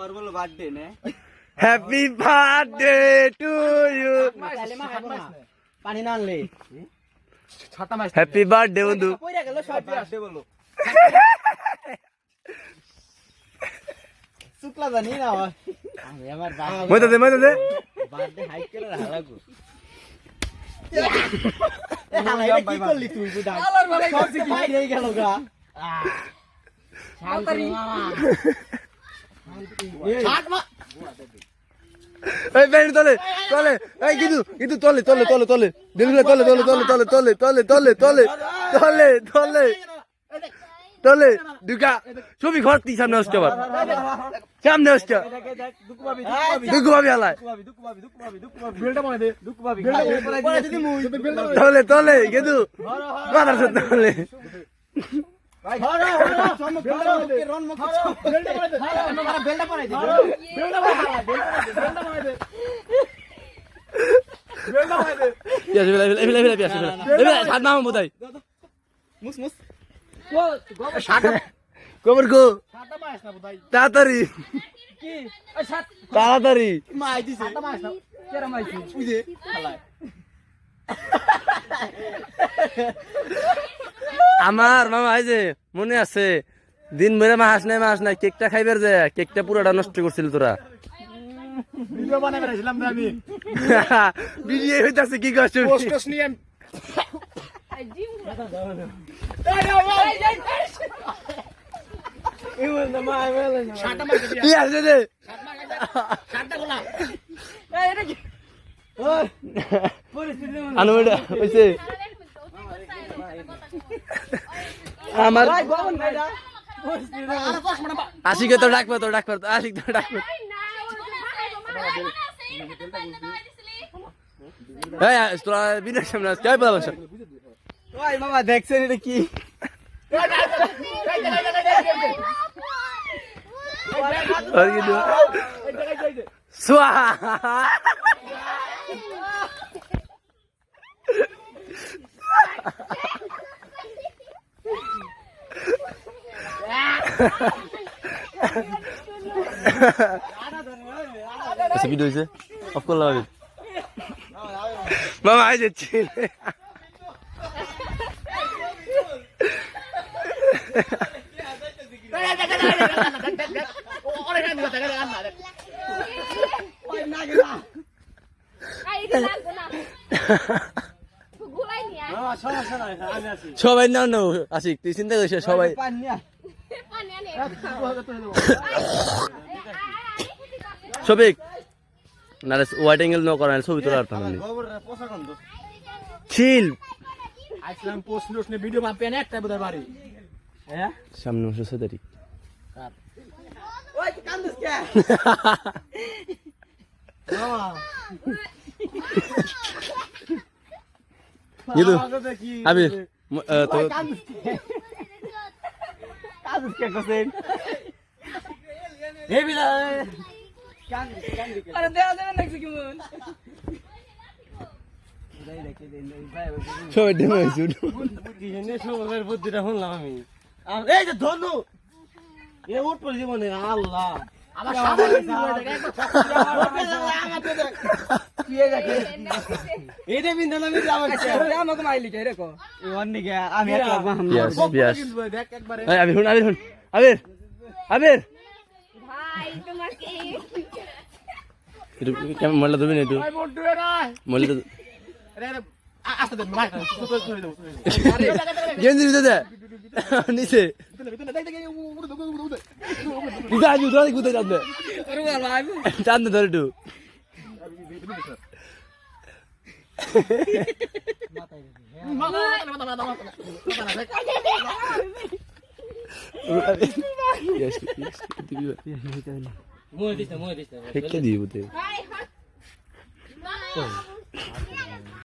ওর বলো বার্থডে নে। Happy birthday to you পানি না আনলে। হ্যাপি বার্থডে বন্ধু। কইরা গেল সব। বার্থডে বলো। শুক্লা জানি না আমি দে মইতে দে। বার্থডে হাইক করে হালাগু কি করলি তুই বুদা? সব গেল গা শান্তি মামা হাট মা এই বের তলে তলে এই কিন্তু কিন্তু তলে তলে তলে তলে দিলগুলো তলে তলে তলে তলে তলে তলে তলে তলে তলে তলে তলে দুকা ছবি সামনে আসছে আবার সামনে আসছে দুকু ভাবি দুগু ভাবি হালায় দুকু ভাবি দুকু ভাবি দুকু ভাবি বেলটা মানে দে দুকু ভাবি পরে যদি মুই তলে তলে কিন্তু তলে তাড়াতাড়ি তাড়াতাড়ি আমার মামা এই যে মনে আছে দিন ভরে মাস নাই মাস নাই কেকটা খাইবার যে কেকটা পুরোটা নষ্ট করছিল তোরা। ভিডিও বানাই বেড়াইছিলাম আমি। বিরিয়ে হইতাছে কি কষ্ট পোস্টস নিয়ে কি আছে রে সাতটা গোলা আনুটা হইছে আমার আশিকে তো ডাকবে তো ডাকবে তো আশিক তো ডাকবে। এই তোরা বিনা সামনে আস কে বলা বলছ ওই মামা দেখছেন এটা কি? সুয়া। এসে ভিডিও হয়েছে অফ করলাম আমি মামা আই যাচ্ছি সবাই না আসিক তুই চিন্তা করিস সবাই সবিক না ওয়াইড অ্যাঙ্গেল নো করেন ছবি তোলার পারেন চিল পোস্ট ভিডিও একটা সামনে আমি তো কান্দস কে কোসেন হে বিলা কান্দস কান্দস আরে দেয়া দেবে নাকি কি মন সবাই ডেমে হয়েছে সবার বুদ্ধিটা শুনলাম আমি। এই যে ধনু! এ উঠ পড়ে জীবনে আল্লাহ। আমার শুয়ে রাখে তুমি নেটু মল্লা গেঞ্জি দিতে দে। নিচে। গুদা ধরে টু Mueve, mueve, mueve. ¿Qué digo?